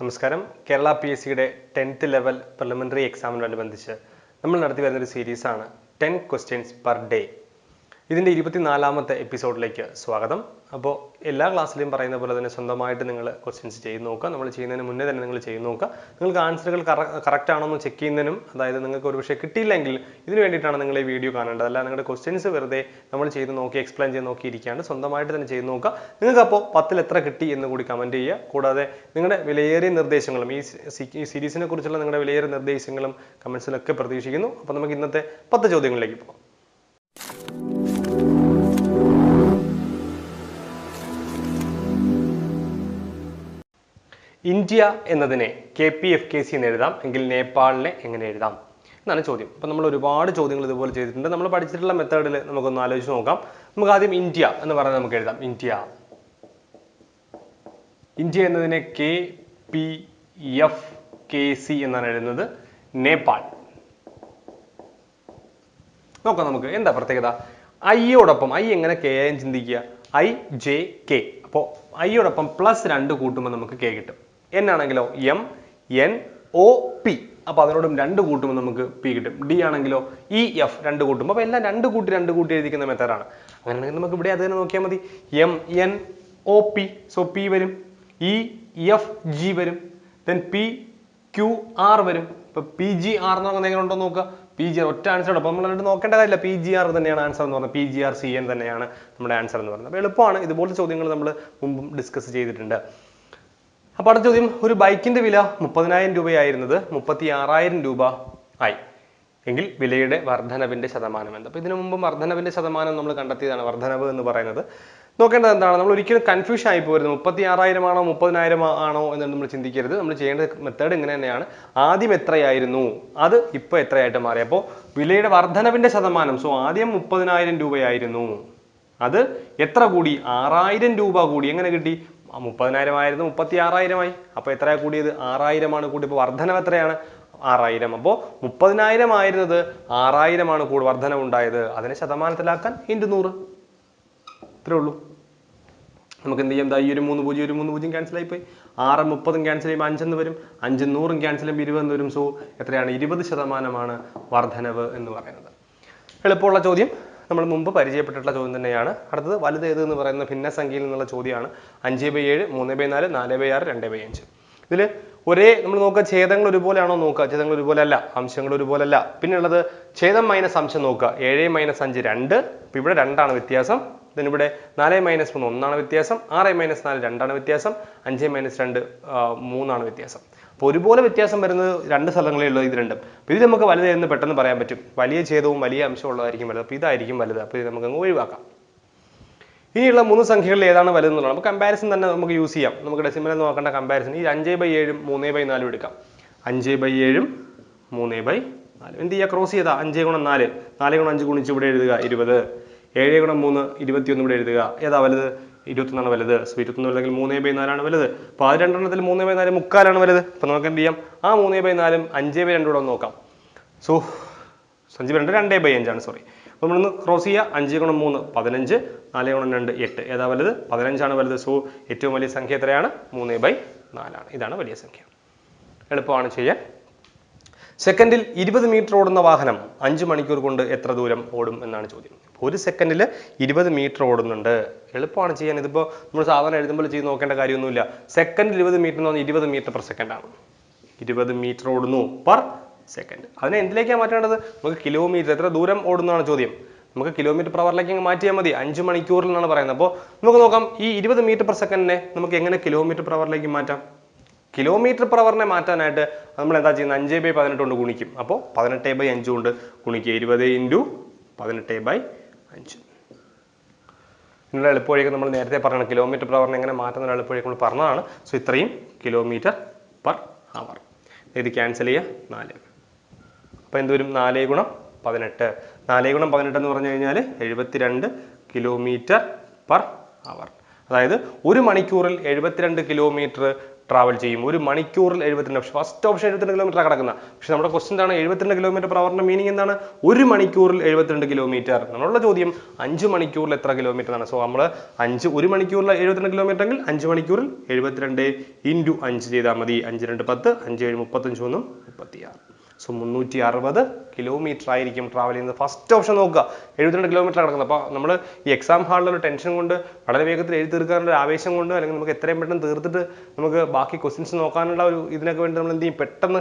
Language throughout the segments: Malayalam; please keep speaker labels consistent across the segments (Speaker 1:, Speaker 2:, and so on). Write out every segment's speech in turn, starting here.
Speaker 1: നമസ്കാരം. കേരള പി എസ് സിയുടെ ടെൻത്ത് ലെവൽ പ്രിലിമിനറി എക്സാമിനോടനുബന്ധിച്ച് നമ്മൾ നടത്തി വരുന്നൊരു സീരീസാണ് ടെൻ ക്വസ്റ്റ്യൻസ് പെർ ഡേ ഇതിന്റെ ഇരുപത്തിനാലാമത്തെ എപ്പിസോഡിലേക്ക് സ്വാഗതം. അപ്പോൾ എല്ലാ ക്ലാസ്സിലും പറയുന്ന പോലെ തന്നെ സ്വന്തമായിട്ട് നിങ്ങൾ ക്വസ്റ്റ്യൻസ് ചെയ്ത് നോക്കുക. നമ്മൾ ചെയ്യുന്നതിന് മുന്നേ തന്നെ നിങ്ങൾ ചെയ്ത് നോക്കുക. നിങ്ങൾക്ക് ആൻസറുകൾ കറക്റ്റ് ആണോ എന്ന് ചെക്ക് ചെയ്യുന്നതിനും അതായത് നിങ്ങൾക്ക് ഒരു പക്ഷേ കിട്ടിയില്ലെങ്കിൽ ഇതിന് വേണ്ടിയിട്ടാണ് നിങ്ങൾ ഈ വീഡിയോ കാണേണ്ടത്. അല്ല നിങ്ങളുടെ ക്വസ്റ്റ്യൻസ് വെറുതെ നമ്മൾ ചെയ്ത് നോക്കി എക്സ്പ്ലെയിൻ ചെയ്ത് നോക്കി സ്വന്തമായിട്ട് തന്നെ ചെയ്ത് നോക്കുക. നിങ്ങൾക്ക് അപ്പോൾ പത്തിൽ എത്ര കിട്ടി എന്ന് കൂടി കമന്റ് ചെയ്യുക. കൂടാതെ നിങ്ങളുടെ വിലയേറിയ നിർദ്ദേശങ്ങളും ഈ സീരീസിനെ കുറിച്ചുള്ള നിങ്ങളുടെ വിലയേറിയ നിർദ്ദേശങ്ങളും കമൻസിലൊക്കെ പ്രതീക്ഷിക്കുന്നു. അപ്പോൾ നമുക്ക് ഇന്നത്തെ പത്ത് ചോദ്യങ്ങളിലേക്ക് പോകാം. ഇന്ത്യ എന്നതിനെ K P F K C എന്ന് എഴുതാം. എങ്കിൽ നേപ്പാളിനെ എങ്ങനെ എഴുതാം? എന്നാണ് ചോദ്യം. അപ്പം നമ്മൾ ഒരുപാട് ചോദ്യങ്ങൾ ഇതുപോലെ ചെയ്തിട്ടുണ്ട്. നമ്മൾ പഠിച്ചിട്ടുള്ള മെത്തേഡിൽ നമുക്കൊന്ന് ആലോചിച്ച് നോക്കാം. നമുക്ക് ആദ്യം ഇന്ത്യ എന്ന് പറഞ്ഞാൽ നമുക്ക് എഴുതാം. ഇന്ത്യ. ഇന്ത്യ എന്നതിനെ K P F K C എന്നാണ് എഴുതുന്നത്. നേപ്പാൾ. നോക്കാം നമുക്ക്. എന്താ പ്രത്യേകത? ഐയോടൊപ്പം ഐ എങ്ങനെ കെ ചിന്തിക്കുക? I J K. അപ്പോൾ ഐയോടൊപ്പം പ്ലസ് രണ്ട് കൂട്ടുമ്പോൾ നമുക്ക് കെ കിട്ടും. എൻ ആണെങ്കിലോ എം എൻ ഒ പി അപ്പോൾ അതിനോടും രണ്ട് കൂട്ടുമ്പോൾ നമുക്ക് പി കിട്ടും. ഡി ആണെങ്കിലോ ഇ എഫ് രണ്ട് കൂട്ടും അപ്പോൾ എല്ലാം രണ്ട് കൂട്ടി രണ്ട് കൂട്ടി എഴുതിക്കുന്ന മെത്തേഡാണ് അങ്ങനെയാണെങ്കിൽ നമുക്ക് ഇവിടെ അത് തന്നെ നോക്കിയാൽ മതി. M N O P so P വരും. ഇ എഫ് ജി വരും. ദെൻ പി ക്യു ആർ വരും. ഇപ്പൊ പി ജി ആർ എന്ന് പറഞ്ഞാൽ എങ്ങനെ ഉണ്ടോ നോക്കുക. പി ജി ആർ ഒറ്റ ആൻസർ അപ്പോൾ നമ്മൾ എന്നിട്ട് നോക്കേണ്ട കാര്യമില്ല പി ജി ആർ തന്നെയാണ് ആൻസർ എന്ന് പറഞ്ഞത്. P G R C N തന്നെയാണ് നമ്മുടെ ആൻസർ എന്ന് പറയുന്നത് അപ്പോൾ എളുപ്പമാണ് ഇതുപോലത്തെ ചോദ്യങ്ങൾ നമ്മൾ മുമ്പും ഡിസ്കസ് ചെയ്തിട്ടുണ്ട്. അപ്പോൾ അടുത്ത ചോദ്യം ഒരു ബൈക്കിന്റെ വില മുപ്പതിനായിരം രൂപയായിരുന്നത് മുപ്പത്തി ആറായിരം രൂപ ആയി. എങ്കിൽ വിലയുടെ വർധനവിന്റെ ശതമാനം എന്ത്? അപ്പോൾ ഇതിനു മുമ്പ് വർധനവിന്റെ ശതമാനം നമ്മൾ കണ്ടെത്തിയതാണ് വർധനവ് എന്ന് പറയുന്നത്. നോക്കേണ്ടത് എന്താണ്? നമ്മൾ ഒരിക്കലും കൺഫ്യൂഷൻ ആയി പോയിരുന്നു മുപ്പത്തി ആറായിരം ആണോ മുപ്പതിനായിരം ആണോ എന്ന് നമ്മൾ ചിന്തിക്കരുത്. നമ്മൾ ചെയ്യേണ്ട മെത്തേഡ് ഇങ്ങനെ തന്നെയാണ്. ആദ്യം എത്രയായിരുന്നു? അത് ഇപ്പോൾ എത്രയായിട്ട് മാറി? അപ്പോൾ വിലയുടെ വർധനവിന്റെ ശതമാനം സോ ആദ്യം മുപ്പതിനായിരം രൂപയായിരുന്നു. അത് എത്ര കൂടി? ആറായിരം രൂപ കൂടി. എങ്ങനെ കിട്ടി? ആ, മുപ്പതിനായിരം ആയിരുന്നു മുപ്പത്തി ആറായിരമായി അപ്പോൾ എത്രയാണ് കൂടിയത്? ആറായിരമാണ് കൂടി ഇപ്പോൾ വർധനവ് എത്രയാണ്? ആറായിരം. അപ്പോൾ മുപ്പതിനായിരം ആയിരുന്നത് ആറായിരമാണ് കൂടി വർദ്ധനവ് ഉണ്ടായത്. അതിനെ ശതമാനത്തിലാക്കാൻ ഇന്റു നൂറ്. ഇത്രേ ഉള്ളൂ. നമുക്ക് എന്ത് ചെയ്യാം? ഈ ഒരു മൂന്ന് പൂജ്യം ഒരു മൂന്ന് പൂജ്യം ക്യാൻസൽ ആയിപ്പോയി. ആറ് മുപ്പതും ക്യാൻസൽ ചെയ്യുമ്പോൾ അഞ്ചെന്ന് വരും. അഞ്ചും നൂറും ക്യാൻസൽ ചെയ്യുമ്പോൾ ഇരുപതെന്ന് വരും. സോ എത്രയാണ്? ഇരുപത് ശതമാനമാണ് വർധനവ് എന്ന് പറയുന്നത്. എളുപ്പമുള്ള ചോദ്യം. നമ്മൾ മുമ്പ് പരിചയപ്പെട്ടിട്ടുള്ള ചോദ്യം തന്നെയാണ്. അടുത്തത് വലുത് ഏത് എന്ന് പറയുന്ന ഭിന്നസംഖ്യയിൽ നിന്നുള്ള ചോദ്യമാണ്. അഞ്ച് ബൈ ഏഴ് മൂന്ന് ബൈ നാല് നാല് ബൈ ആറ് രണ്ട് ബൈ അഞ്ച്. ഇതിൽ ഒരേ നമ്മൾ നോക്കുക ഛേദങ്ങൾ ഒരുപോലെയാണോ നോക്കുക? ഛേദങ്ങൾ ഒരുപോലെ അല്ല അംശങ്ങൾ ഒരുപോലെ അല്ല പിന്നെ ഉള്ളത് ഛേദം മൈനസ് അംശം നോക്കുക. ഏഴ് മൈനസ് അഞ്ച് രണ്ട്. ഇപ്പം ഇവിടെ രണ്ടാണ് വ്യത്യാസം. ഇവിടെ നാല് മൈനസ് മൂന്ന് ഒന്നാണ് വ്യത്യാസം. ആറ് മൈനസ് നാല് രണ്ടാണ് വ്യത്യാസം. അഞ്ച് മൈനസ് രണ്ട് മൂന്നാണ് വ്യത്യാസം. അപ്പോൾ ഒരുപോലെ വ്യത്യാസം വരുന്നത് രണ്ട് സ്ഥലങ്ങളേ ഉള്ളൂ ഇത് രണ്ടും. അപ്പോൾ ഇത് നമുക്ക് വലുത് എന്ന് പെട്ടെന്ന് പറയാൻ പറ്റും. വലിയ ഛേദവും വലിയ അംശവും ഉള്ളതായിരിക്കും വലുത്. അപ്പോൾ ഇതായിരിക്കും വലുത്. അപ്പോൾ ഇത് നമുക്ക് അങ്ങ് ഒഴിവാക്കാം. ഇനിയുള്ള മൂന്ന് സംഖ്യകളിൽ ഏതാണ് വലുതെന്നുള്ളത് നമുക്ക് കമ്പാരിസൺ തന്നെ നമുക്ക് യൂസ് ചെയ്യാം. നമുക്ക് ഡെസിമൽ നോക്കേണ്ട കമ്പാരിസൺ ഈ അഞ്ച് ബൈ ഏഴും മൂന്ന് ബൈ നാലും എടുക്കാം. അഞ്ച് ബൈ ഏഴും മൂന്ന് ബൈ നാലും. എന്ത് ചെയ്യുക? ക്രോസ് ചെയ്താൽ അഞ്ച് ഗുണം നാല്. നാല് ഗുണം അഞ്ച് ഗുണിച്ച് ഇവിടെ എഴുതുക ഇരുപത്. ഏഴ് ഗുണം മൂന്ന് ഇരുപത്തിയൊന്ന് ഇവിടെ എഴുതുക. ഏതാ വലുത്? ഇരുപത്തൊന്നാണ് വലുത്. ഇരുപത്തൊന്ന് അല്ലെങ്കിൽ മൂന്ന് ബൈ നാലാണ് വലുത്. അപ്പോൾ ആ രണ്ടെണ്ണത്തിൽ മൂന്ന് ബൈ നാല് മുക്കാലാണ് വലുത്. അപ്പോൾ നമുക്ക് എന്ത് ചെയ്യാം? ആ മൂന്ന് ബൈ നാലും അഞ്ച് ബൈ രണ്ടും കൂടെ നോക്കാം. സോ അഞ്ച് ബൈ രണ്ട് രണ്ടേ ബൈ അഞ്ചാണ് സോറി. അപ്പോൾ നമ്മളൊന്ന് ക്രോസ് ചെയ്യുക അഞ്ച് ഗുണം മൂന്ന് പതിനഞ്ച്. നാല് ഗുണം രണ്ട് എട്ട്. ഏതാ വലുത്? പതിനഞ്ചാണ് വലുത്. സോ ഏറ്റവും വലിയ സംഖ്യ എത്രയാണ്? മൂന്ന് ബൈ നാലാണ്. ഇതാണ് വലിയ സംഖ്യ. എളുപ്പമാണ് ചെയ്യാൻ. സെക്കൻഡിൽ ഇരുപത് മീറ്റർ ഓടുന്ന വാഹനം അഞ്ച് മണിക്കൂർ കൊണ്ട് എത്ര ദൂരം ഓടും എന്നാണ് ചോദ്യം. ഒരു സെക്കൻഡിൽ ഇരുപത് മീറ്റർ ഓടുന്നുണ്ട്. എളുപ്പമാണ് ചെയ്യാൻ. ഇതിപ്പോൾ നമ്മൾ സാധാരണ എഴുതുമ്പോൾ ചെയ്ത് നോക്കേണ്ട കാര്യമൊന്നുമില്ല. സെക്കൻഡിൽ ഇരുപത് മീറ്റർ എന്ന് പറഞ്ഞാൽ ഇരുപത് മീറ്റർ പെർ സെക്കൻഡ് ആണ് ഇരുപത് മീറ്റർ ഓടുന്നു പെർ സെക്കൻഡ്. അതിനെ എന്തിലേക്കാണ് മാറ്റേണ്ടത്? നമുക്ക് കിലോമീറ്റർ എത്ര ദൂരം ഓടുന്നതാണ് ചോദ്യം. നമുക്ക് കിലോമീറ്റർ പെർ അവറിലേക്ക് അങ്ങ് മാറ്റിയാൽ മതി. അഞ്ച് മണിക്കൂറിലാണ് പറയുന്നത്. അപ്പോൾ നമുക്ക് നോക്കാം ഈ ഇരുപത് മീറ്റർ പെർ സെക്കൻഡിനെ നമുക്ക് എങ്ങനെ കിലോമീറ്റർ പെർ hour-ലേക്ക് മാറ്റാം? കിലോമീറ്റർ പെർ hour-നെ മാറ്റാനായിട്ട് നമ്മൾ എന്താ ചെയ്യുന്നത്? അഞ്ച് ബൈ പതിനെട്ട് കൊണ്ട് ഗുണിക്കും. അപ്പോൾ പതിനെട്ട് ബൈ അഞ്ച് കൊണ്ട് ഗുണിക്കുക. ഇരുപത് ഇന്റു പതിനെട്ട് ബൈ അഞ്ച്. ഇതിനുള്ള എളുപ്പവഴിയൊക്കെ നമ്മൾ നേരത്തെ പറഞ്ഞാണ് കിലോമീറ്റർ പെർ hour-നെ എങ്ങനെ മാറ്റുന്ന എളുപ്പവഴിയൊക്കെ നമ്മൾ പറഞ്ഞതാണ്. സോ ഇത്രയും കിലോമീറ്റർ പെർ അവർ ഇത് ക്യാൻസൽ ചെയ്യുക. നാല്. അപ്പോൾ എന്ത് വരും? നാല് ഗുണം പതിനെട്ട്. നാല് ഗുണം പതിനെട്ട് എന്ന് പറഞ്ഞു കഴിഞ്ഞാൽ എഴുപത്തിരണ്ട് കിലോമീറ്റർ പെർ അവർ അതായത് ഒരു മണിക്കൂറിൽ എഴുപത്തിരണ്ട് കിലോമീറ്റർ ട്രാവൽ ചെയ്യും. ഒരു മണിക്കൂറിൽ എഴുപത്തിരണ്ട് പക്ഷേ ഫസ്റ്റ് ഓപ്ഷൻ എഴുപത്തിരണ്ട് കിലോമീറ്റർ കിടക്കുന്ന. പക്ഷേ നമ്മുടെ ക്വസ്റ്റൻ എന്താണ് എഴുപത്തിരണ്ട് കിലോമീറ്റർ per hour മീനിങ് എന്താണ്? ഒരു മണിക്കൂറിൽ എഴുപത്തിരണ്ട് കിലോമീറ്റർ നമ്മളുള്ള ചോദ്യം. അഞ്ച് മണിക്കൂറിൽ എത്ര കിലോമീറ്റർ ആണ് സോ നമ്മൾ അഞ്ച് ഒരു മണിക്കൂറിൽ എഴുപത്തിരണ്ട് കിലോമീറ്റർ എങ്കിൽ അഞ്ച് മണിക്കൂറിൽ എഴുപത്തിരണ്ട് ഇന്റു അഞ്ച് ചെയ്താൽ മതി. അഞ്ച് രണ്ട് പത്ത് അഞ്ച് ഏഴ് മുപ്പത്തഞ്ച് ഒന്നും മുപ്പത്തിയാറ്. സോ മുന്നൂറ്റി അറുപത് കിലോമീറ്റർ ആയിരിക്കും ട്രാവൽ ചെയ്യുന്നത്. ഫസ്റ്റ് ഓപ്ഷൻ നോക്കുക. എഴുപത്തിരണ്ട് കിലോമീറ്റർ കിടക്കുന്നത് അപ്പോൾ നമ്മൾ ഈ എക്സാം ഒരു ടെൻഷൻ കൊണ്ട് വളരെ വേഗത്തിൽ എഴുതി തീർക്കാനുള്ള ആവേശം കൊണ്ട് അല്ലെങ്കിൽ നമുക്ക് എത്രയും പെട്ടെന്ന് തീർത്തിട്ട് നമുക്ക് ബാക്കി ക്വസ്റ്റ്യൻസ് നോക്കാനുള്ള ഒരു ഇതിനൊക്കെ വേണ്ടി നമ്മൾ എന്ത് ചെയ്യും? പെട്ടെന്ന്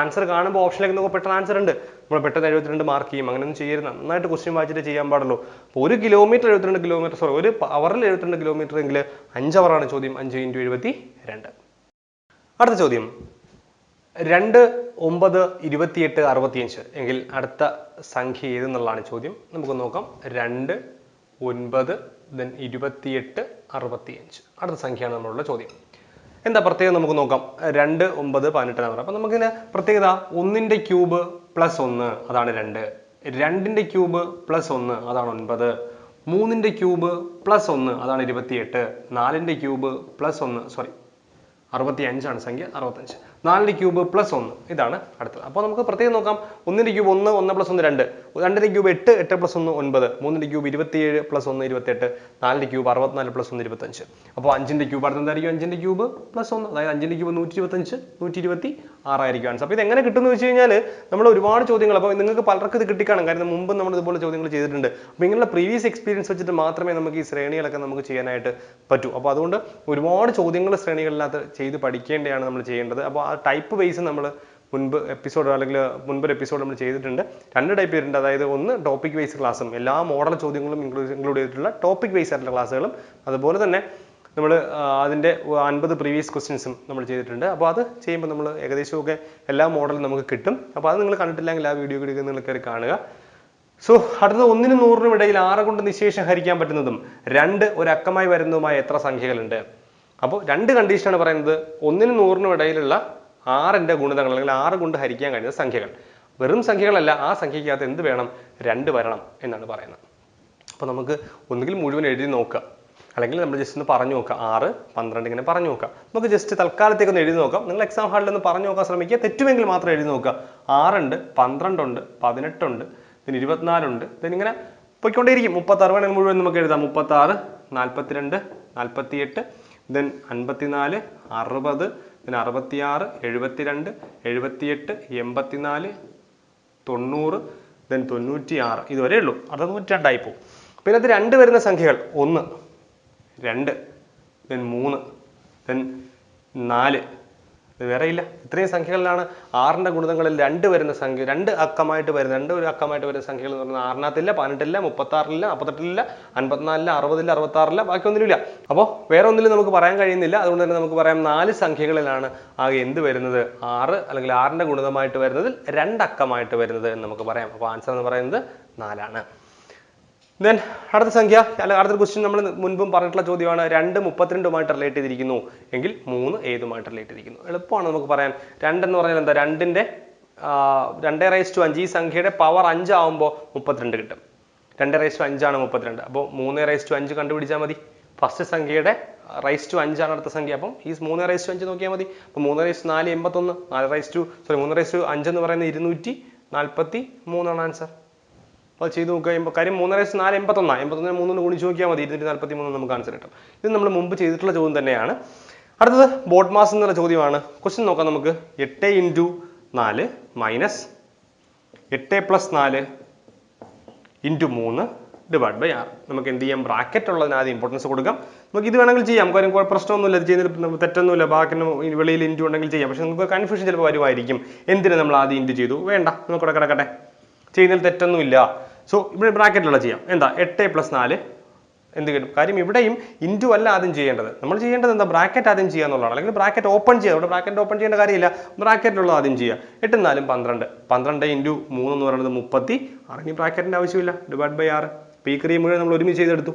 Speaker 1: ആൻസർ കാണുമ്പോൾ ഓപ്ഷനിലേക്ക് നോക്കുമ്പോൾ പെട്ടെന്ന് ആൻസർ ഉണ്ട്. നമ്മൾ പെട്ടെന്ന് എഴുപത്തിരണ്ട് മാർക്ക് ചെയ്യും. അങ്ങനെയൊന്നും ചെയ്യരുത്. നന്നായിട്ട് ക്വസ്റ്റ്യൻ വായിച്ചിട്ട് ചെയ്യാൻ പാടുള്ളൂ. അപ്പോൾ ഒരു കിലോമീറ്റർ എഴുപത്തിരണ്ട് കിലോമീറ്റർ സോറി ഒരു അവറിൽ എഴുപത്തിരണ്ട് കിലോമീറ്റർ എങ്കിൽ അഞ്ച് അവറാണ് ചോദ്യം. അഞ്ച് ഇന്റു എഴുപത്തി രണ്ട് അടുത്ത ചോദ്യം. രണ്ട് ഒമ്പത് ഇരുപത്തിയെട്ട് അറുപത്തിയഞ്ച് എങ്കിൽ അടുത്ത സംഖ്യ ഏതെന്നുള്ളതാണ് ചോദ്യം. നമുക്ക് നോക്കാം. രണ്ട് ഒൻപത് ദെൻ ഇരുപത്തിയെട്ട് അറുപത്തിയഞ്ച്. അടുത്ത സംഖ്യയാണ് നമ്മളുള്ള ചോദ്യം. എന്താ പ്രത്യേകത നമുക്ക് നോക്കാം. രണ്ട് ഒമ്പത് പതിനെട്ട് നമ്പർ അപ്പം നമുക്കിതിന് പ്രത്യേകത ഒന്നിന്റെ ക്യൂബ് പ്ലസ് ഒന്ന് അതാണ് രണ്ട്. രണ്ടിന്റെ ക്യൂബ് പ്ലസ് ഒന്ന് അതാണ് ഒൻപത്. മൂന്നിന്റെ ക്യൂബ് പ്ലസ് ഒന്ന് അതാണ് ഇരുപത്തിയെട്ട്. നാലിന്റെ ക്യൂബ് പ്ലസ് ഒന്ന് സോറി അറുപത്തി അഞ്ചാണ് സംഖ്യ അറുപത്തഞ്ച് നാലിന്റെ ക്യൂബ് പ്ലസ് ഒന്ന്. ഇതാണ് അടുത്തത്. അപ്പോൾ നമുക്ക് പ്രത്യേകം നോക്കാം. ഒന്നിന്റെ ക്യൂബ് ഒന്ന് ഒന്ന് പ്ലസ് ഒന്ന് രണ്ട്. രണ്ടിന്റെ ക്യൂബ് എട്ട് എട്ട് പ്ലസ് ഒന്ന് ഒൻപത് മൂന്നിന്റെ ക്യൂബ് ഇരുപത്തിയേഴ് പ്ലസ് ഒന്ന് ഇരുപത്തെട്ട് നാലിന്റെ ക്യൂബ് അറുപത്തിനാല് പ്ലസ് ഒന്ന് ഇരുപത്തഞ്ച് അപ്പോൾ അഞ്ചിന്റെ ക്യൂബ് അടുത്ത എന്തായിരിക്കും? അഞ്ചിന്റെ ക്യൂബ് പ്ലസ് ഒന്ന്. അതായത് അഞ്ചിന്റെ ക്യൂബ് നൂറ്റി ഇരുപത്തഞ്ച് നൂറ്റി ഇരുപത്തി ആറായിരിക്കും ആൻസർ അപ്പോൾ ഇത് എങ്ങനെ കിട്ടുമെന്ന് വെച്ച് കഴിഞ്ഞാൽ നമ്മൾ ഒരുപാട് ചോദ്യങ്ങൾ അപ്പോൾ നിങ്ങൾക്ക് പലർക്കും ഇത് കിട്ടിക്കാണും. കാരണം മുമ്പ് നമ്മൾ ഇതുപോലെ ചോദ്യങ്ങൾ ചെയ്തിട്ടുണ്ട്. അപ്പോൾ ഇങ്ങനെയുള്ള പ്രീവിയസ് എക്സ്പീരിയൻസ് വെച്ചിട്ട് മാത്രമേ നമുക്ക് ഈ ശ്രേണികളൊക്കെ നമുക്ക് ചെയ്യാനായിട്ട് പറ്റൂ. അപ്പോൾ അതുകൊണ്ട് ഒരുപാട് ചോദ്യങ്ങൾ ശ്രേണികളിനകത്ത് ചെയ്ത് പഠിക്കേണ്ടതാണ് നമ്മൾ ചെയ്യേണ്ടത്. അപ്പോൾ ആ ടൈപ്പ് ബേസ് നമ്മൾ മുൻപ് എപ്പിസോഡ് അല്ലെങ്കിൽ മുൻപൊരു എപ്പിസോഡ് നമ്മൾ ചെയ്തിട്ടുണ്ട്. രണ്ട് ടൈപ്പ് ചെയ്തിട്ടുണ്ട് അതായത് ഒന്ന് ടോപ്പിക് വൈസ് ക്ലാസ്സും എല്ലാ മോഡൽ ചോദ്യങ്ങളും ഇൻക്ലൂഡ് ഇൻക്ലൂഡ് ചെയ്തിട്ടുള്ള ടോപ്പിക് വൈസ് ആയിട്ടുള്ള ക്ലാസ്സുകളും അതുപോലെ തന്നെ നമ്മൾ അതിന്റെ അൻപത് പ്രീവിയസ് ക്വസ്റ്റ്യൻസും നമ്മൾ ചെയ്തിട്ടുണ്ട്. അപ്പോൾ അത് ചെയ്യുമ്പോൾ നമ്മൾ ഏകദേശമൊക്കെ എല്ലാ മോഡലും നമുക്ക് കിട്ടും. അപ്പോൾ അത് നിങ്ങൾ കണ്ടിട്ടില്ലെങ്കിൽ ആ വീഡിയോ കൂടി നിങ്ങൾ കയറി കാണുക. സോ അടുത്തത് ഒന്നിനും നൂറിനും ഇടയിൽ ആറ് കൊണ്ട് നിശേഷം ഹരിക്കാൻ പറ്റുന്നതും രണ്ട് ഒരു അക്കമായി വരുന്നതുമായ എത്ര സംഖ്യകളുണ്ട്? അപ്പോൾ രണ്ട് കണ്ടീഷനാണ് പറയുന്നത്. ഒന്നിനും നൂറിനും ഇടയിലുള്ള ആറിന്റെ ഗുണിതങ്ങൾ അല്ലെങ്കിൽ ആറ് കൊണ്ട് ഹരിക്കാൻ കഴിയുന്ന സംഖ്യകൾ. വെറും സംഖ്യകളല്ല ആ സംഖ്യക്കകത്ത് എന്ത് വേണം? രണ്ട് വരണം എന്നാണ് പറയുന്നത്. അപ്പോൾ നമുക്ക് ഒന്നുകിൽ മുഴുവൻ എഴുതി നോക്കുക. അല്ലെങ്കിൽ നമ്മൾ ജസ്റ്റ് ഒന്ന് പറഞ്ഞു നോക്കുക. ആറ് പന്ത്രണ്ട് ഇങ്ങനെ പറഞ്ഞു നോക്കുക. നമുക്ക് ജസ്റ്റ് തൽക്കാലത്തേക്ക് ഒന്ന് എഴുതി നോക്കാം. നിങ്ങൾ എക്സാം ഹാളിൽ ഒന്ന് പറഞ്ഞു നോക്കാൻ ശ്രമിക്കുക. തെറ്റുമെങ്കിൽ മാത്രം എഴുതി നോക്കുക. ആറുണ്ട് പന്ത്രണ്ടുണ്ട് പതിനെട്ടുണ്ട് പിന്നെ ഇരുപത്തിനാലുണ്ട് പിന്നെ ഇങ്ങനെ പൊയ്ക്കൊണ്ടേയിരിക്കും. മുപ്പത്താറ് വേണമെങ്കിൽ മുഴുവൻ നമുക്ക് എഴുതാം. മുപ്പത്താറ് നാൽപ്പത്തിരണ്ട് നാൽപ്പത്തിയെട്ട് ദെൻ അൻപത്തിനാല് അറുപത് then അറുപത്തിയാറ് എഴുപത്തിരണ്ട് എഴുപത്തിയെട്ട് എൺപത്തിനാല് തൊണ്ണൂറ് ദെൻ തൊണ്ണൂറ്റി ആറ് ഇതുവരെ ഉള്ളൂ. അറുന്നൂറ്റി രണ്ടായി പോകും പിന്നെ അത് രണ്ട് വരുന്ന സംഖ്യകൾ. ഒന്ന് രണ്ട് ദെൻ മൂന്ന് ദെൻ നാല്. ഇത് വേറെ ഇല്ല. ഇത്രയും സംഖ്യകളിലാണ് ആറിന്റെ ഗുണിതങ്ങളിൽ രണ്ട് വരുന്ന സംഖ്യ രണ്ട് അക്കമായിട്ട് വരുന്ന രണ്ട് ഒരു അക്കമായിട്ട് വരുന്ന സംഖ്യകൾ എന്ന് പറയുന്നത് ആറിനകത്തില്ല പതിനെട്ടില്ല മുപ്പത്താറില്ല നാൽപ്പത്തെട്ടില്ല അൻപത്തിനാലില്ല അറുപതില്ല അറുപത്താറില്ല ബാക്കി ഒന്നിലുമില്ല അപ്പോൾ വേറെ ഒന്നിലും നമുക്ക് പറയാൻ കഴിയുന്നില്ല. അതുകൊണ്ട് തന്നെ നമുക്ക് പറയാം നാല് സംഖ്യകളിലാണ് ആകെ എന്ത് വരുന്നത്? ആറ് അല്ലെങ്കിൽ ആറിന്റെ ഗുണിതമായിട്ട് വരുന്നതിൽ രണ്ടക്കമായിട്ട് വരുന്നത് എന്ന് നമുക്ക് പറയാം. അപ്പോൾ ആൻസർ എന്ന് പറയുന്നത് നാലാണ്. ദെൻ അടുത്ത സംഖ്യ അല്ലെങ്കിൽ അടുത്ത ക്വസ്റ്റ്യൻ നമ്മൾ മുൻപും പറഞ്ഞിട്ടുള്ള ചോദ്യമാണ്. രണ്ട് മുപ്പത്തിരണ്ടുമായിട്ട് റിലേറ്റ് ചെയ്തിരിക്കുന്നു. എങ്കിൽ മൂന്ന് ഏതുമായിട്ട് റിലേറ്റ് ചെയ്തിരിക്കുന്നു? എളുപ്പമാണ് നമുക്ക് പറയാൻ. രണ്ടെന്ന് പറഞ്ഞാൽ എന്താ? രണ്ടിന്റെ രണ്ടേ റൈസ് ടു അഞ്ച്. ഈ സംഖ്യയുടെ പവർ അഞ്ചാവുമ്പോൾ മുപ്പത്തിരണ്ട് കിട്ടും. രണ്ട് റൈസ് ടു അഞ്ചാണ് മുപ്പത്തിരണ്ട്. അപ്പോൾ മൂന്ന് റൈസ് ടു അഞ്ച് കണ്ടുപിടിച്ചാൽ മതി. ഫസ്റ്റ് സംഖ്യയുടെ റൈസ് ടു അഞ്ചാണ് അടുത്ത സംഖ്യ. അപ്പം ഈ മൂന്ന് റൈസ് ടു അഞ്ച് നോക്കിയാൽ മതി. അപ്പോൾ മൂന്ന് റൈസ് നാല് എൺപത്തൊന്ന് നാല് റൈസ് ടു സോറി മൂന്ന് റൈസ് ടു അഞ്ച് എന്ന് പറയുന്നത് ഇരുന്നൂറ്റി നാൽപ്പത്തി മൂന്നാണ് ആൻസർ അപ്പോൾ ചെയ്ത് നോക്കുക കഴിയുമ്പോൾ കാര്യം മൂന്നര നാല് എൺപത്തൊന്നാണ് എൺപത്തൊന്നിന് മൂന്നിന് ഗുണിച്ച് നോക്കിയാൽ മതി. ഇരുന്നൂറ്റി നാൽപ്പത്തി മൂന്ന് നമുക്ക് ആൻസർ കിട്ടും. ഇത് നമ്മൾ മുമ്പ് ചെയ്തിട്ടുള്ള ചോദ്യം തന്നെയാണ്. അടുത്തത് ബോട്ട് മാസ് എന്നുള്ള ചോദ്യമാണ്. ക്വസ്റ്റ്യൻ നോക്കാം നമുക്ക്. എട്ട് ഇന്റു നാല് മൈനസ് എട്ട് പ്ലസ് നാല് ഇന്റു മൂന്ന് ഡിവൈഡ് ബൈ ആറ്. നമുക്ക് എന്ത് ചെയ്യാം? ബ്രാക്കറ്റ് ഉള്ളതിന് ആദ്യം ഇമ്പോർട്ടൻസ് കൊടുക്കാം. നമുക്ക് ഇത് വേണമെങ്കിൽ ചെയ്യാം. കാര്യം പ്രശ്നമൊന്നുമില്ല. ഇത് ചെയ്യുന്നതിൽ തെറ്റൊന്നുമില്ല. ബാക്കിന് വെളിയിൽ ഇന്റു ഉണ്ടെങ്കിൽ ചെയ്യാം. പക്ഷെ നമുക്ക് കൺഫ്യൂഷൻ ചിലപ്പോൾ വരുമായിരിക്കും. എന്തിന് നമ്മൾ ആദ്യം ഇന്റു ചെയ്തു? വേണ്ട. നമുക്ക് ഇവിടെ കിടക്കട്ടെ. ചെയ്യുന്നതിൽ തെറ്റൊന്നുമില്ല. സോ ഇവിടെ ബ്രാക്കറ്റിലുള്ള ചെയ്യാം. എന്താ? എട്ട് പ്ലസ് നാല് എന്ത് കിട്ടും? കാര്യം ഇവിടെയും ഇന്റു അല്ല ആദ്യം ചെയ്യേണ്ടത്. നമ്മൾ ചെയ്യേണ്ടത് എന്താ? ബ്രാക്കറ്റ് ആദ്യം ചെയ്യുക എന്നുള്ളതാണ്. അല്ലെങ്കിൽ ബ്രാക്കറ്റ് ഓപ്പൺ ചെയ്യുക. ഇവിടെ ബ്രാക്കറ്റ് ഓപ്പൺ ചെയ്യേണ്ട കാര്യമില്ല. ബ്രാക്കറ്റിലുള്ള ആദ്യം ചെയ്യുക. എട്ട് നാലും പന്ത്രണ്ട്. പന്ത്രണ്ട് ഇന്റു മൂന്ന് എന്ന് പറയുന്നത് മുപ്പത്തി. ആറിന് ബ്രാക്കറ്റിന്റെ ആവശ്യമില്ല. ഡിവൈഡ് ബൈ ആറ്. ഈ ക്രിയ മുഴുവൻ നമ്മൾ ഒരുമിച്ച് ചെയ്തെടുത്തു.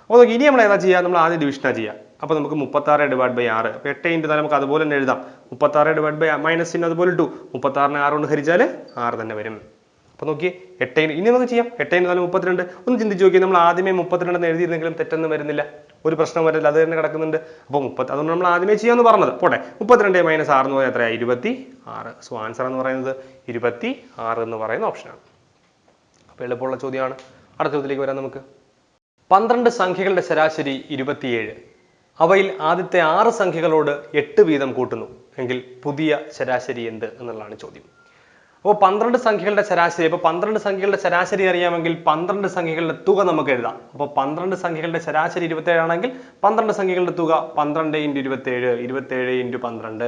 Speaker 1: അപ്പോൾ ഇനി നമ്മൾ ഏതാ ചെയ്യുക? നമ്മൾ ആദ്യം ഡിവിഷനാണ് ചെയ്യുക. അപ്പോൾ നമുക്ക് മുപ്പത്താറ് ഡിവൈഡ് ബൈ ആറ്. അപ്പോൾ എട്ട് ഇന്റു നമുക്ക് അതുപോലെ തന്നെ എഴുതാം. മുപ്പത്താറ് ഡിവൈഡ് ബൈ മൈനസ് ചിഹ്നം അതുപോലെ ഇട്ടു. മുപ്പത്താറിന് ആറ് കൊണ്ട് ഹരിച്ചാൽ ആറ് തന്നെ വരും. അപ്പോൾ നോക്കി എട്ടേ ഇനി നമുക്ക് ചെയ്യാം. എട്ടേന് നാല് മുപ്പത്തിരണ്ട്. ഒന്ന് ചിന്തിച്ച് നോക്കി നമ്മൾ ആദ്യമേ മുപ്പത്തിരണ്ടെന്ന് എഴുതിയിരുന്നെങ്കിലും തെറ്റൊന്നും വരുന്നില്ല. ഒരു പ്രശ്നം വരില്ല അത് തന്നെ കിടക്കുന്നുണ്ട്. അപ്പോൾ മുപ്പത്തി അതുകൊണ്ട് നമ്മൾ ആദ്യമേ ചെയ്യാമെന്ന് പറഞ്ഞത്. പോട്ടെ മുപ്പത്തിരണ്ട് മൈനസ് ആറ് എന്ന് പറയുന്നത് എത്രയാണ് ഇരുപത്തി ആറ് സോ ആൻസർ എന്ന് പറയുന്നത് ഇരുപത്തി ആറ് എന്ന് പറയുന്ന ഓപ്ഷനാണ് അപ്പോൾ എളുപ്പമുള്ള ചോദ്യമാണ്. അടുത്ത ചോദ്യത്തിലേക്ക് വരാം നമുക്ക്. പന്ത്രണ്ട് സംഖ്യകളുടെ ശരാശരി ഇരുപത്തിയേഴ്. അവയിൽ ആദ്യത്തെ ആറ് സംഖ്യകളോട് എട്ട് വീതം കൂട്ടുന്നു. എങ്കിൽ പുതിയ ശരാശരി എന്ത് എന്നുള്ളതാണ് ചോദ്യം. അപ്പോൾ പന്ത്രണ്ട് സംഖ്യകളുടെ ശരാശരി. അപ്പോൾ പന്ത്രണ്ട് സംഖ്യകളുടെ ശരാശരി അറിയാമെങ്കിൽ പന്ത്രണ്ട് സംഖ്യകളുടെ തുക നമുക്ക് എഴുതാം. അപ്പോൾ പന്ത്രണ്ട് സംഖ്യകളുടെ ശരാശരി ഇരുപത്തേഴ് ആണെങ്കിൽ പന്ത്രണ്ട് സംഖ്യകളുടെ തുക പന്ത്രണ്ട് ഇന്റു ഇരുപത്തേഴ് ഇരുപത്തേഴ് ഇന്റു പന്ത്രണ്ട്.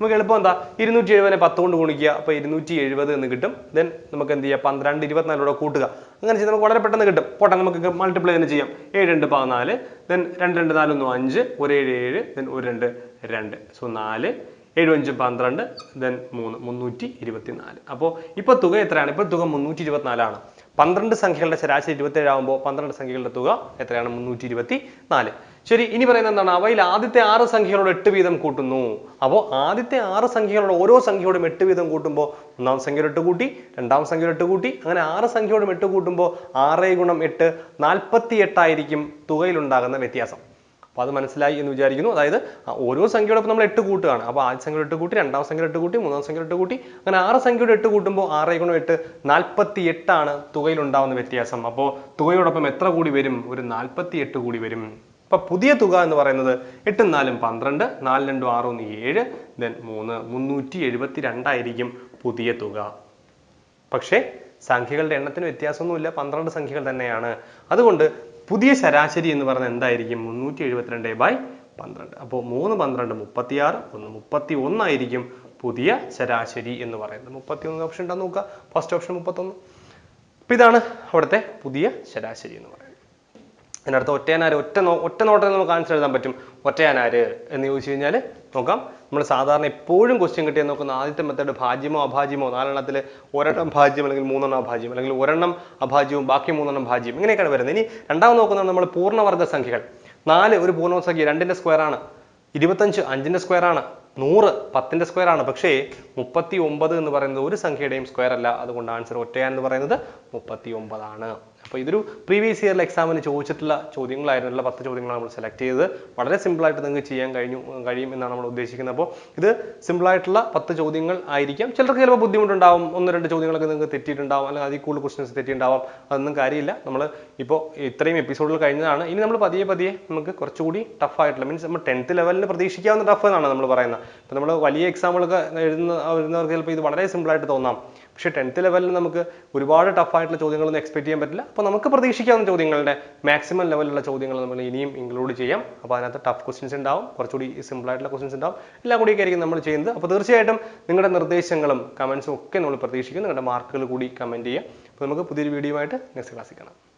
Speaker 1: നമുക്ക് എളുപ്പം എന്താ? ഇരുന്നൂറ്റി എഴുപതിനെ പത്ത് കൊണ്ട് ഗുണിക്കുക. അപ്പോൾ ഇരുന്നൂറ്റി എഴുപത് എന്ന് കിട്ടും. ദെൻ നമുക്ക് എന്ത് ചെയ്യാം? പന്ത്രണ്ട് ഇരുപത്തിനാലോടെ കൂട്ടുക. അങ്ങനെ ചെയ്ത് നമുക്ക് വളരെ പെട്ടെന്ന് കിട്ടും. പോട്ടെ നമുക്ക് മൾട്ടിപ്ലൈ തന്നെ ചെയ്യാം. ഏഴ് രണ്ട് പതിനാല് ദെൻ രണ്ട് രണ്ട് നാലൊന്നും അഞ്ച് ഒരു ഏഴ് ഏഴ് ദെൻ ഒരു രണ്ട് രണ്ട്. സോ നാല് ഏഴ് അഞ്ച് പന്ത്രണ്ട് ദെൻ മൂന്ന് മുന്നൂറ്റി ഇരുപത്തി നാല് അപ്പോൾ ഇപ്പോൾ തുക എത്രയാണ്? ഇപ്പോൾ തുക മുന്നൂറ്റി ഇരുപത്തിനാലാണ്. പന്ത്രണ്ട് സംഖ്യകളുടെ ശരാശരി ഇരുപത്തേഴ് ആകുമ്പോൾ പന്ത്രണ്ട് സംഖ്യകളുടെ തുക എത്രയാണ്? മുന്നൂറ്റി ഇരുപത്തി നാല് ശരി ഇനി പറയുന്നത് എന്താണ്? അവയിൽ ആദ്യത്തെ ആറ് സംഖ്യകളോട് എട്ട് വീതം കൂട്ടുന്നു. അപ്പോൾ ആദ്യത്തെ ആറ് സംഖ്യകളോട് ഓരോ സംഖ്യയോടും എട്ട് വീതം കൂട്ടുമ്പോൾ ഒന്നാം സംഖ്യയുടെ എട്ട് കൂട്ടി രണ്ടാം സംഖ്യയുടെ എട്ട് കൂട്ടി അങ്ങനെ ആറ് സംഖ്യയോടും എട്ട് കൂട്ടുമ്പോൾ ആറ് ഗുണം എട്ട് നാൽപ്പത്തി എട്ടായിരിക്കും തുകയിലുണ്ടാകുന്ന വ്യത്യാസം. അപ്പോൾ അത് മനസ്സിലായി എന്ന് വിചാരിക്കുന്നു. അതായത് ഓരോ സംഖ്യയോടൊപ്പം നമ്മൾ എട്ട് കൂട്ടുകയാണ്. അപ്പോൾ ആദ്യ സംഖ്യയുടെ എട്ട് കൂട്ടി രണ്ടാം സംഖ്യയുടെ എട്ട് കൂട്ടി മൂന്നാം സംഖ്യയുടെ എട്ട് കൂട്ടി. അങ്ങനെ ആറ് സംഖ്യയുടെ എട്ട് കൂട്ടുമ്പോൾ ആറ് ഗുണം എട്ട് നാൽപ്പത്തി എട്ടാണ് തുകയിലുണ്ടാകുന്ന വ്യത്യാസം. അപ്പോൾ തുകയോടൊപ്പം എത്ര കൂടി വരും? ഒരു നാൽപ്പത്തി എട്ട് കൂടി വരും. അപ്പൊ പുതിയ തുക എന്ന് പറയുന്നത് എട്ടും നാലും പന്ത്രണ്ട് നാല് രണ്ടും ആറ് ഒന്ന് ഏഴ് ദെൻ മൂന്ന് മുന്നൂറ്റി എഴുപത്തി രണ്ടായിരിക്കും പുതിയ തുക. പക്ഷേ സംഖ്യകളുടെ എണ്ണത്തിന് വ്യത്യാസമൊന്നുമില്ല. പന്ത്രണ്ട് സംഖ്യകൾ തന്നെയാണ്. അതുകൊണ്ട് പുതിയ ശരാശരി എന്ന് പറഞ്ഞാൽ എന്തായിരിക്കും? മുന്നൂറ്റി എഴുപത്തിരണ്ട് ബൈ പന്ത്രണ്ട്. അപ്പോൾ മൂന്ന് പന്ത്രണ്ട് മുപ്പത്തിയാറ് ഒന്ന് മുപ്പത്തി ഒന്നായിരിക്കും പുതിയ ശരാശരി എന്ന് പറയുന്നത്. മുപ്പത്തി ഒന്ന് ഓപ്ഷൻ ഉണ്ടോ നോക്കുക. ഫസ്റ്റ് ഓപ്ഷൻ മുപ്പത്തൊന്ന്. അപ്പോൾ ഇതാണ് അവിടുത്തെ പുതിയ ശരാശരി എന്ന് പറയുന്നത്. അതിനടുത്ത് ഒറ്റയനാര് ഒറ്റ നോ ഒറ്റ നോട്ടത്തിൽ നമുക്ക് ആൻസർ എഴുതാൻ പറ്റും. ഒറ്റയനാര് എന്ന് ചോദിച്ചു കഴിഞ്ഞാൽ നോക്കാം. നമ്മൾ സാധാരണ എപ്പോഴും ക്വസ്റ്റ്യൻ കിട്ടിയാൽ നോക്കുന്ന ആദ്യത്തെ മെത്തേഡ് ഭാജ്യമോ അഭാജ്യമോ നാലെണ്ണത്തിൽ ഒരെണ്ണം ഭാജ്യം അല്ലെങ്കിൽ മൂന്നെണ്ണം അഭാജ്യം അല്ലെങ്കിൽ ഒരെണ്ണം അഭാജ്യവും ബാക്കി മൂന്നെണ്ണം ഭാജ്യം ഇങ്ങനെയൊക്കെയാണ് വരുന്നത്. ഇനി രണ്ടാമത് നോക്കുന്നത് നമ്മൾ പൂർണവർഗ സംഖ്യകൾ. നാല് ഒരു പൂർണസംഖ്യ സംഖ്യ രണ്ടിന്റെ സ്ക്വയർ ആണ്. ഇരുപത്തഞ്ച് അഞ്ചിന്റെ സ്ക്വയർ ആണ്. നൂറ് പത്തിന്റെ സ്ക്വയർ ആണ്. പക്ഷേ മുപ്പത്തി ഒമ്പത് എന്ന് പറയുന്നത് ഒരു സംഖ്യയുടെയും സ്ക്വയർ അല്ല. അതുകൊണ്ട് ആൻസർ ഒറ്റയാൻ എന്ന് പറയുന്നത് മുപ്പത്തി ഒമ്പതാണ്. അപ്പോൾ ഇതൊരു പ്രീവിയസ് ഇയറിൽ എക്സാമിന് ചോദിച്ചിട്ടുള്ള ചോദ്യങ്ങളായിരുന്നുള്ള പത്ത് ചോദ്യങ്ങളാണ് നമ്മൾ സെലക്ട് ചെയ്തത്. വളരെ സിമ്പിൾ ആയിട്ട് നിങ്ങൾക്ക് ചെയ്യാൻ കഴിഞ്ഞു കഴിയും എന്നാണ് നമ്മൾ ഉദ്ദേശിക്കുന്നത്. അപ്പോൾ ഇത് സിമ്പിൾ ആയിട്ടുള്ള പത്ത് ചോദ്യങ്ങൾ ആയിരിക്കാം. ചിലർക്ക് ചിലപ്പോൾ ബുദ്ധിമുട്ടുണ്ടാവും. ഒന്ന് രണ്ട് ചോദ്യങ്ങളൊക്കെ നിങ്ങൾക്ക് തെറ്റിയിട്ടുണ്ടാവും. അല്ലെങ്കിൽ അതിൽ കൂടുതൽ ക്വസ്റ്റ്യൻസ് തെറ്റിയിട്ടുണ്ടാവും. അതൊന്നും കാര്യമില്ല. നമ്മൾ ഇപ്പോൾ ഇത്രയും എപ്പിസോഡിൽ കഴിഞ്ഞതാണ്. ഇനി നമ്മൾ പതിയെ പതിയെ നമുക്ക് കുറച്ചുകൂടി ടഫ് ആയിട്ടുള്ള മീൻസ് നമ്മൾ ടെൻത്ത് ലെവലിന് പ്രതീക്ഷിക്കാവുന്ന ടഫ് എന്നാണ് നമ്മൾ പറയുന്നത്. അപ്പോൾ നമ്മൾ വലിയ എക്സാമുകളൊക്കെ എഴുതുന്ന വരുന്നവർക്ക് ചിലപ്പോൾ ഇത് വളരെ സിമ്പിൾ ആയിട്ട് തോന്നാം. പക്ഷേ ടെൻത്ത് ലെവലിൽ നമുക്ക് ഒരുപാട് ടഫായിട്ടുള്ള ചോദ്യങ്ങളൊന്നും എക്സ്പെക്ട് ചെയ്യാൻ പറ്റില്ല. അപ്പോൾ നമുക്ക് പ്രതീക്ഷിക്കാവുന്ന ചോദ്യങ്ങളുടെ മാക്സിമം ലെവലിലുള്ള ചോദ്യങ്ങൾ നമ്മൾ ഇനിയും ഇൻക്ലൂഡ് ചെയ്യാം. അപ്പോൾ അതിനകത്ത് ടഫ് ക്വസ്റ്റ്യൻസ് ഉണ്ടാവും. കുറച്ചുകൂടി സിമ്പിൾ ആയിട്ടുള്ള ക്വസ്റ്റ്യൻസ് ഉണ്ടാവും. എല്ലാം കൂടി ആയിരിക്കും നമ്മൾ ചെയ്യുന്നത്. അപ്പോൾ തീർച്ചയായിട്ടും നിങ്ങളുടെ നിർദ്ദേശങ്ങളും കമൻസും ഒക്കെ നമ്മൾ പ്രതീക്ഷിക്കും. നിങ്ങളുടെ മാർക്കുകൾ കൂടി കമന്റ് ചെയ്യാം അപ്പോൾ നമുക്ക് പുതിയൊരു വീഡിയോ ആയിട്ട് നെക്സ്റ്റ് ക്ലാസ്സിൽ കാണാം.